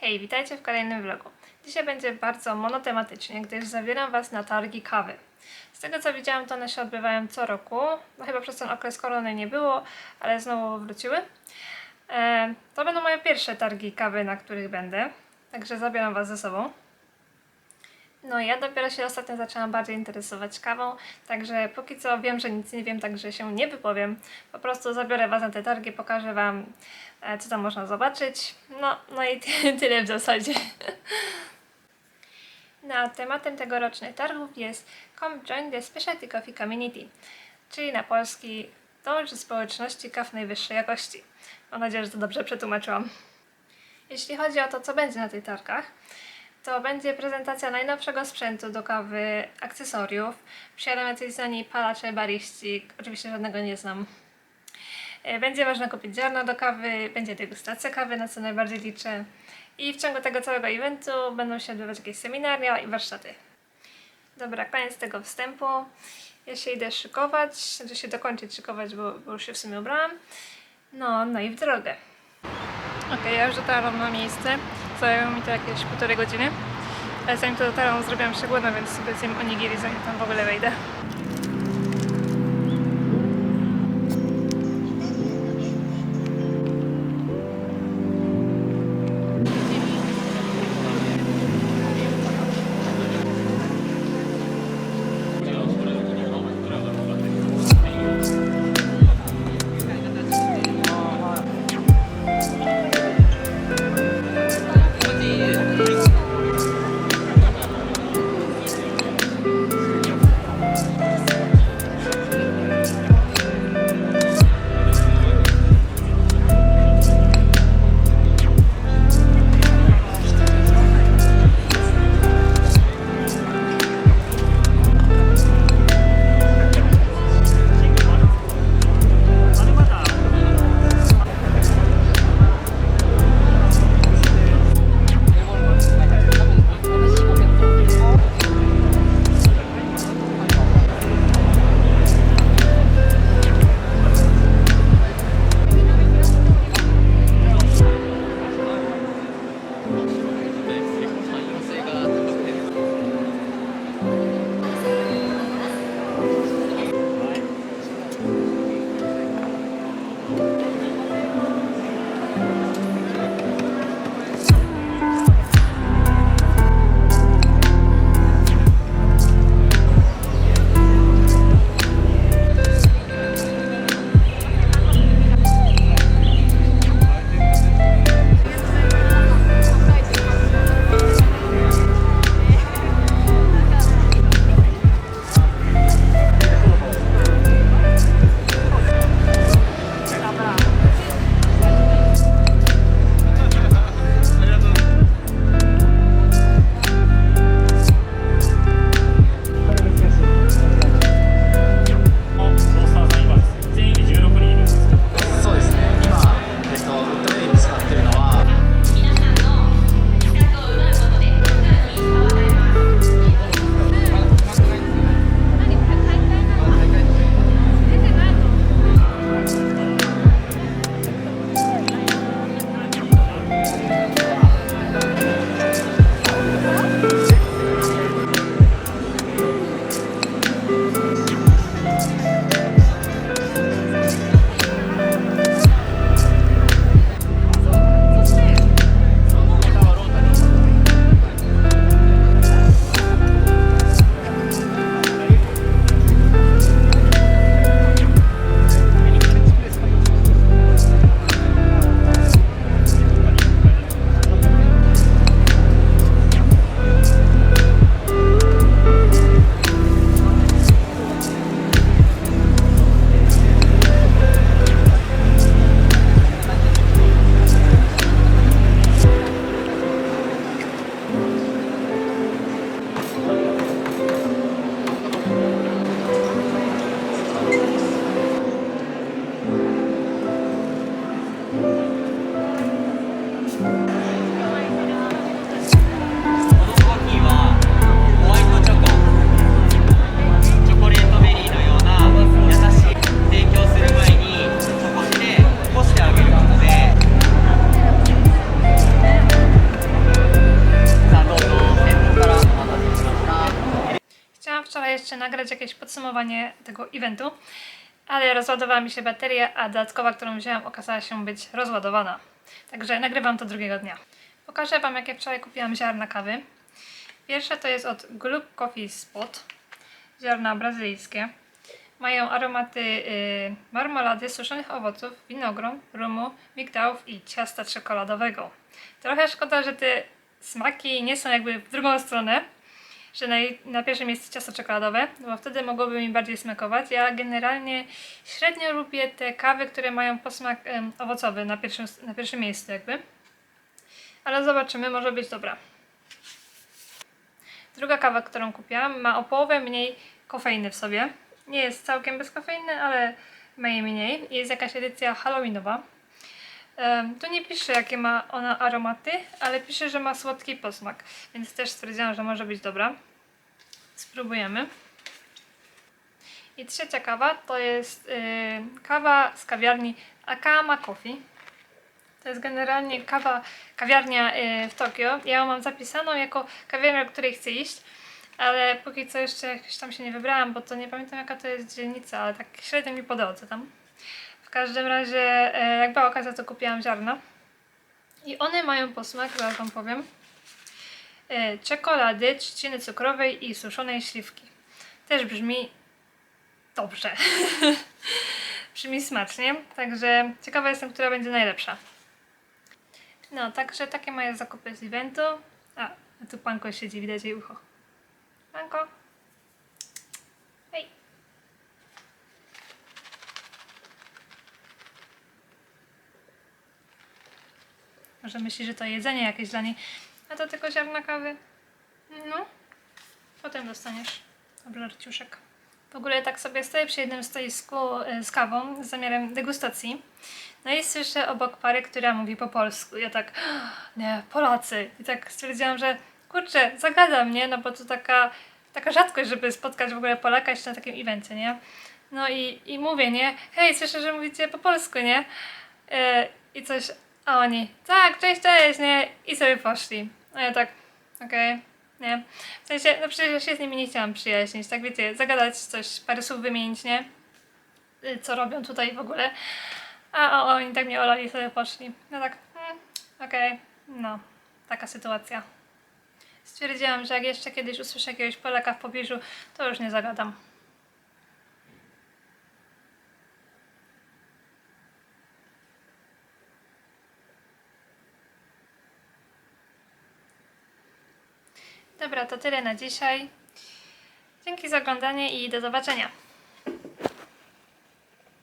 Hej, witajcie w kolejnym vlogu. Dzisiaj będzie bardzo monotematycznie, gdyż zabieram Was na targi kawy. Z tego co widziałam, to one się odbywają co roku. No chyba przez ten okres korony nie było, ale znowu wróciły. E, to będą moje pierwsze targi kawy, na których będę. Także zabieram Was ze sobą. No ja dopiero się ostatnio zaczęłam bardziej interesować kawą, także póki co wiem, że nic nie wiem, także się nie wypowiem. Po prostu zabiorę Was na te targi, pokażę Wam, e, co tam można zobaczyć. No, no i ty- tyle w zasadzie. Na tematem tegorocznych targów jest Come Join the Specialty Coffee Community, czyli na polski Dąż do społeczności kaw najwyższej jakości. Mam nadzieję, że to dobrze przetłumaczyłam. Jeśli chodzi o to, co będzie na tych targach, to będzie prezentacja najnowszego sprzętu do kawy, akcesoriów. Przyjadą jacyś znani palacze, bariści, oczywiście żadnego nie znam. E, Będzie można kupić ziarno do kawy, będzie degustacja kawy, na co najbardziej liczę. I w ciągu tego całego eventu będą się odbywać jakieś seminaria i warsztaty. Dobra, koniec tego wstępu. Ja się idę szykować, znaczy się dokończyć szykować, bo, bo już się w sumie ubrałam. No, no i w drogę. Okej, ja już dotarłam na miejsce. Zajęło mi to jakieś półtorej godziny. Ale zanim to dotarłam, zrobiłam się głodna, więc sobie zjem onigiri, zanim tam w ogóle wejdę. Nagrać jakieś podsumowanie tego eventu, ale rozładowała mi się bateria, a dodatkowa, którą wzięłam, okazała się być rozładowana. Także nagrywam to drugiego dnia. Pokażę Wam, jakie wczoraj kupiłam ziarna kawy. Pierwsze to jest od Glub Coffee Spot. Ziarna brazylijskie. Mają aromaty y, marmolady, suszonych owoców, winogron, rumu, migdałów i ciasta czekoladowego. Trochę szkoda, że te smaki nie są jakby w drugą stronę, że na, na pierwszym miejscu ciasto czekoladowe, bo wtedy mogłoby mi bardziej smakować. Ja generalnie średnio lubię te kawy, które mają posmak em, owocowy na pierwszym, na pierwszym miejscu jakby. Ale zobaczymy, może być dobra. Druga kawa, którą kupiłam, ma o połowę mniej kofeiny w sobie. Nie jest całkiem bez kofeiny, ale ma jej mniej. Jest jakaś edycja halloweenowa. Tu nie pisze, jakie ma ona aromaty, ale pisze, że ma słodki posmak, więc też stwierdziłam, że może być dobra. Spróbujemy. I trzecia kawa to jest y, kawa z kawiarni Akama Coffee. To jest generalnie kawa, kawiarnia y, w Tokio. Ja ją mam zapisaną jako kawiarnia, do której chcę iść, ale póki co jeszcze jakoś tam się nie wybrałam, bo to nie pamiętam jaka to jest dzielnica, ale tak średnio mi po drodze tam. W każdym razie, e, jak była okazja, to kupiłam ziarna. I one mają posmak, zaraz wam powiem, e, czekolady, trzciny cukrowej i suszonej śliwki. Też brzmi dobrze. brzmi smacznie, także ciekawa jestem, która będzie najlepsza. No, także takie moje zakupy z eventu. A, tu panko siedzi, widać jej ucho. Panko. Może myśli, że to jedzenie jakieś dla niej. A to tylko ziarna kawy. No. Potem dostaniesz obżarciuszek. W ogóle tak sobie stoję przy jednym stoisku e, z kawą z zamiarem degustacji. No i słyszę obok pary, która mówi po polsku. Ja tak, nie, Polacy. I tak stwierdziłam, że kurczę, zagada mnie, no bo to taka, taka rzadkość, żeby spotkać w ogóle Polaka jeszcze na takim evencie, nie? No i, i mówię, nie? Hej, słyszę, że mówicie po polsku, nie? E, I coś, a oni, tak, cześć, cześć, nie? I sobie poszli. A ja tak, okej, nie? W sensie, no przecież ja się z nimi nie chciałam przyjaźnić, tak wiecie, zagadać coś, parę słów wymienić, nie? Y, Co robią tutaj w ogóle. A, a oni tak mnie olali i sobie poszli. No tak, hmm, okej, no, taka sytuacja. Stwierdziłam, że jak jeszcze kiedyś usłyszę jakiegoś Polaka w pobliżu, to już nie zagadam. Dobra, to tyle na dzisiaj. Dzięki za oglądanie i do zobaczenia.